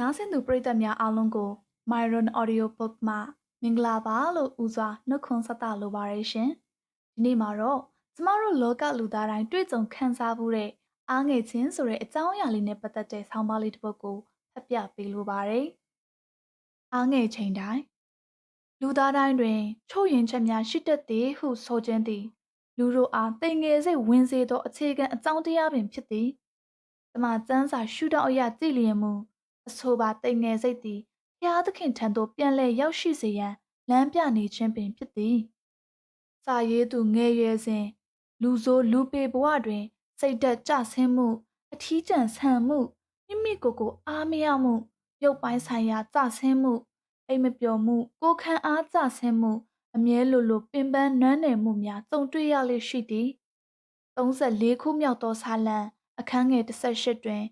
နားဆင်သူပရိသတ်များအားလုံးကို Myron Audio Book မှမင်္ဂလာပါလို့ဦးစွာနှုတ်ခွန်းဆက်တာလိုပါရရှင်။ဒီနေ့မှာတော့ကျမတို့လောကလူသားတိုင်းတွေ့ကြုံခံစားမှုတဲ့အားငယ်ခြင်းဆိုတဲ့အကြောင်းအရာလေးနဲ့ပတ်သက်တဲ့ဆောင်းပါးလေးတစ်ပုဒ်ကိုဖတ်ပြပေးလိုပါတယ်။အားငယ်ချိန်တိုင်းလူသားတိုင်းတွင်ချို့ရင်ချက်များရှိတတ်သည်ဟုဆိုခြင်းသည်လူတို့အားတိမ်ငယ်စိတ်ဝင်စေသောအခြေခံအကြောင်းတရားပင်ဖြစ်သည်။တမန်ကျမ်းစာရှုထောင့်အရာကြည်လျင်မူ အဆိုပါတိမ်ငယ်စိတ်သည်ဖျားသခင်ထံသို့ပြန်လည်ရောက်ရှိစေရန်လမ်းပြနေခြင်းပင်ဖြစ်သည်။စာရေးသူငယ်ရွယ်စဉ်လူဆိုးလူပေဘဝတွင် စိတ်သက်ကြဆင်းမှု အထီးကျန်ဆန်မှုမိမိကိုယ်ကိုအားမရမှုရုပ်ပိုင်းဆိုင်ရာကြဆင်းမှုအိမ်မပျော်မှု ကိုယ်ခံအားကြဆင်းမှု အမြဲလိုလိုပင်ပန်းနွမ်းနယ်မှုများကြုံတွေ့ရလေရှိသည်34ခုမြောက်သောဆာလံအခန်းငယ်18တွင်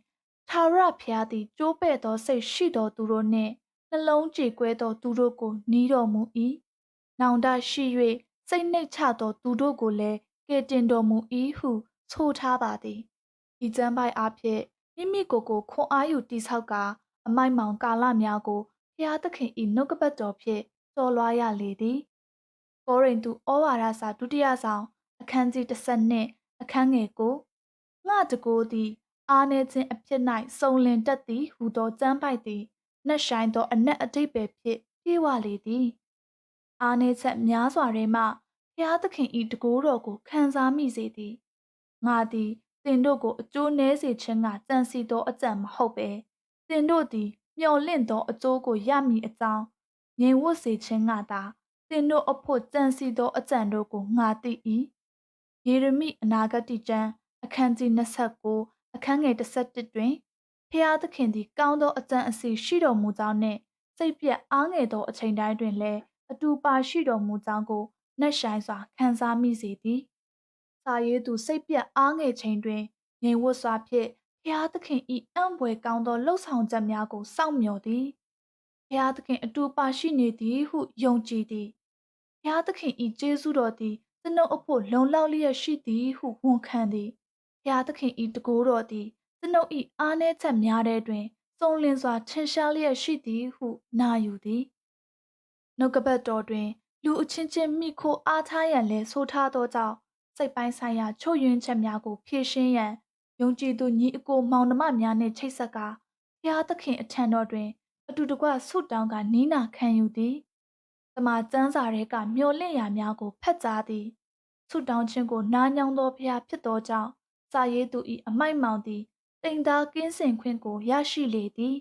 ထာဝရဘုရားသည်ကျိုးပဲ့သောစိတ်ရှိတော်သူတို့နှင့်နှလုံးကြေကွဲသောသူတို့ကိုနီးတော်မူ၏။နောင်တရှိ၍စိတ်နှိတ်ချသောသူတို့ကိုလည်းကယ်တင်တော်မူ၏ဟုဆိုထားပါသည်။ဤကျမ်းပိုက်အားဖြင့်မိမိကိုယ်ကိုခွန်အားယူတိဆောက်ကာအမိုက်မောင်ကာလများကိုဖျားသခင်၏နှုတ်ကပတ်တော်ဖြင့်ကျော်လွှားရလေသည်။ကောရိန္သုဩဝါဒစာဒုတိယဆောင်အခန်းကြီး32အခန်းငယ်9ငါတကိုးသည် အားနည်းခြင်းအဖြစ်၌စုံလင်တတ်သည်ဟူသောကျမ်းပိုက်သည်နှက်ဆိုင်သောအနက်အတိတ်ပဲဖြစ်ပြေဝလေသည်အားနည်းချက်များစွာထဲမှဘုရားသခင်၏တကိုးတော်ကိုခံစားမိစေသည်ငါသည်တင်တို့ကိုအကျိုးနည်းစေခြင်းကကြံစီသောအကြံမဟုတ်ပဲတင်တို့သည်မျော်လင့်သောအကျိုးကိုရမည်အကြောင်းငြိမ်ဝတ်စေခြင်းကသာတင်တို့အဖို့ကြံစီသောအကြံတို့ကိုငါသိ၏ယေရမိအနာဂတိကျမ်းအခန်းကြီး29 အခန်းငယ်17တွင်ဖျားသခင်သည်ကောင်းသောအကြံအစီရှိတော်မူကြောင်းနှင့်စိတ်ပြက်အားငယ်သောအချိန်တိုင်းတွင်လည်းအတူပါရှိတော်မူကြောင်းကိုနှက်ဆိုင်စွာခံစားမိစေသည်။စာရေးသူစိတ်ပြက်အားငယ်ချိန်တွင်ငြိမ်ဝတ်စွာဖြင့်ဖျားသခင်၏အံ့ဘွယ်ကောင်းသောလှုပ်ဆောင်ချက်များကိုစောင့်မျှော်သည်။ဖျားသခင်အတူပါရှိနေသည်ဟုယုံကြည်သည်။ဖျားသခင်၏ကျေးဇူးတော်သည်ကျွန်ုပ်အဖို့လုံလောက်လျက်ရှိသည်ဟုဝန်ခံသည်။ ဖျားသခင်ဤတကိုးတော်သည်ကျွန်ုပ်ဤအားနည်းချက်များတဲ့တွင်စုံလင်စွာထင်ရှားလျက်ရှိသည်ဟုနာယူသည်နှုတ်ကပတ်တော်တွင် လူအချင်းချင်းမိခိုအားထားရန်လဲဆိုထားသောကြောင့်စိတ်ပိုင်းဆိုင်ရာချုပ်ယွင်းချက်များကိုဖြည့်ရှင်းရန်ယုံကြည်သူညီအကိုမောင်နှမများနှင့်ချိတ်ဆက်ကာဖျားသခင်အထံတော်တွင် အတူတကွဆုတောင်းကနီးနာခံယူသည်တမန်ကျမ်းစာတွေကမျော်လင့်ရာများကိုဖတ်ကြားသည်ဆုတောင်းခြင်းကိုနားညောင်းသောဖျားဖြစ်သောကြောင့် စာရေးသူ၏အမိုက်မောင်သည်တိမ်သားကင်းစင်ခွင့်ကိုရရှိလေသည်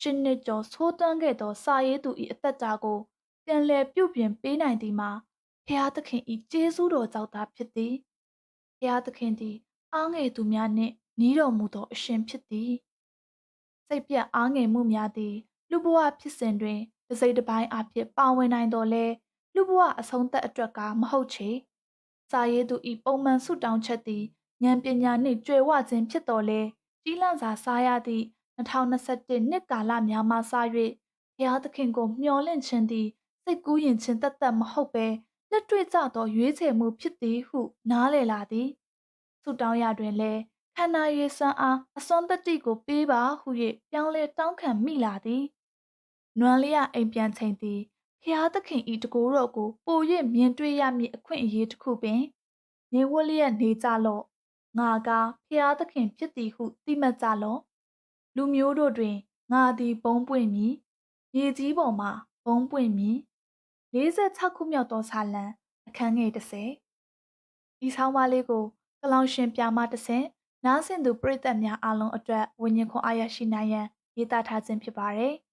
ရှင်းနှစ်ကျော်သိုးသွန်းခဲ့သောစာရေးသူ၏အသက်တာကိုပြန်လည်ပြုပြင်ပေးနိုင်သည်မှာဖျားသခင်၏ကျေးဇူးတော်ကြောင့်သာဖြစ်သည်ဖျားသခင်သည်အားငယ်သူများနှင့်နီးတော်မူသောအရှင်ဖြစ်သည်စိတ်ပြတ်အားငယ်မှုများသည်လူဘဝဖြစ်စဉ်တွင်တစိမ့်တစ်ပိုင်းအဖြစ်ပါဝင်နိုင်တော်လဲလူဘဝအဆုံးသက်အတွက်ကမဟုတ်ချေစာရေးသူ၏ပုံမှန်ဆုတောင်းချက်သည် ဉာဏ်ပညာနှင့်ကြွယ်ဝခြင်းဖြစ်တော်လဲကြီးလန့်စွာစားရသည့်2021နှစ်ကာလများမှစ၍ဘုရားသခင်ကိုမျှော်လင့်ခြင်းသည်စိတ်ကူးယဉ်ခြင်းတသက်မဟုတ်ဘဲလက်တွေ့ကျသောရွေးချယ်မှုဖြစ်သည်ဟု နားလည်လာသည်ဆုတောင်းရတွင်လည်းခန္ဓာရည်စွမ်းအားအစွမ်းတတိကိုပေးပါဟု၍ပြောင်းလဲတောင်းခံမိလာသည်နွမ်းလျအိမ်ပြန်ချိန်သည်ဖျားသခင်ဤတကိုးတော်ကိုပို၍မြင်တွေ့ရမည့်အခွင့်အရေးတစ်ခုပင်နေဝလျက်နေကြလော့ ငါကားဖျားသခင်ဖြစ်သည်ဟုသိမှတ်ကြလော့လူမျိုးတို့တွင်ငါသည်ဘုံပွင့်မည်မြေကြီးပေါ်မှဘုံပွင့်မည်46ခုမြောက်သောဆာလံအခန်းငယ်30ဤဆောင်းပါးလေးကိုကလောင်ရှင်ပြမတဆင့်နားဆင်သူပရိသတ်များအားလုံးအတွက်ဝิญဉ်ခွန်အားရရှိနိုင်ရန်ရေးသားထားခြင်းဖြစ်ပါတယ်။